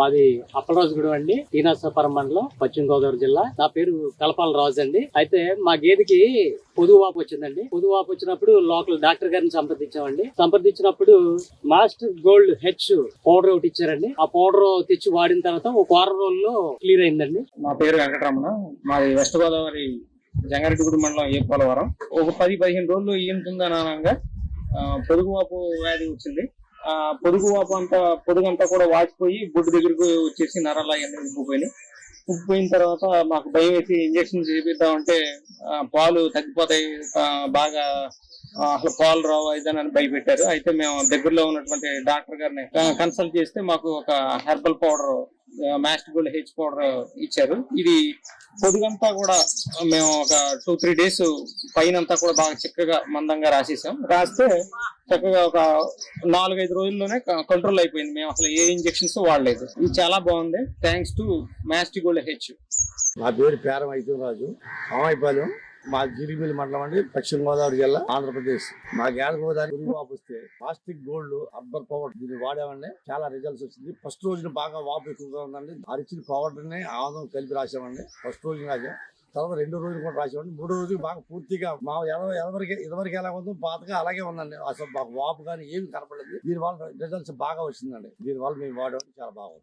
మాది అప్పలరాజుగూడెం అండి. టీనాసపురం మండలం పశ్చిమ గోదావరి జిల్లా. నా పేరు కలపాల రాజు అండి. అయితే మా గేదెకి పొదుగు వాపు వచ్చిందండి. పొదుగు వాపు వచ్చినప్పుడు లోకల్ డాక్టర్ గారిని సంప్రదించామండి. సంప్రదించినప్పుడు మాస్టర్ గోల్డ్ హెచ్ పౌడర్ ఒకటి ఇచ్చారండి. ఆ పౌడర్ తెచ్చి వాడిన తర్వాత ఒక వారం రోజుల్లో క్లియర్ అయిందండి. నా పేరు వెంకటరమణ. మాది వెస్ట్ గోదావరి జంగారెడ్డిగూడి మండలం ఏ పోలవరం. ఒక పది పదిహేను రోజులు ఈయంతుందని పొదుగు వాపు వ్యాధి వచ్చింది. ఆ పొదుగు వాపు అంతా పొదుగు అంతా కూడా వాచిపోయి బొడ్డు దగ్గరకు వచ్చేసి నరాలు అవన్నీ ఉబ్బిపోయినాయి ఉబ్బిపోయిన తర్వాత మాకు భయం వేసి ఇంజక్షన్ చేపిద్దామంటే ఆ, పాలు తగ్గిపోతాయి బాగా అసలు పాలు రావు అని భయపెట్టారు. అయితే మేము దగ్గరలో ఉన్నటువంటి డాక్టర్ గారిని కన్సల్ట్ చేస్తే మాకు ఒక herbal powder master gold H powder ఇచ్చారు. ఇది పొదుగంతా కూడా మేము ఒక టూ త్రీ డేస్ పైన అంతా కూడా బాగా చక్కగా మందంగా రాసేసాం. రాస్తే చక్కగా ఒక నాలుగైదు రోజుల్లోనే కంట్రోల్ అయిపోయింది. మేము అసలు ఏ ఇంజెక్షన్స్ వాడలేదు. ఇది చాలా బాగుంది. Thanks to master gold H. నా పేరు పేరం రాజు అమ్మాయిపాలెం మా జిలిబిలి మండలం అండి పశ్చిమ గోదావరి జిల్లా ఆంధ్రప్రదేశ్. మా గేడ గోదావరి గురి వాపు వస్తే ప్లాస్టిక్ గోల్డ్ అబ్బర్ పౌడర్ దీన్ని వాడామండి చాలా రిజల్ట్స్ వచ్చింది. ఫస్ట్ రోజున బాగా వాపు ఎక్కువగా ఉందండి. అరిచిన ఇచ్చిన పవర్ని కలిపి రాసామండి ఫస్ట్ రోజు రాసాం తర్వాత రెండో రోజు కూడా రాసామండి మూడో రోజు బాగా పూర్తిగా మా ఎదవ- ఎవరికి ఎలా ఉందో పాతగా అలాగే ఉందండి. అసలు మాకు వాపు కానీ ఏమి కనపడలేదు. దీని వల్ల రిజల్ట్స్ బాగా వచ్చిందండి. దీని వల్ల మేము వాడడం చాలా బాగుంది.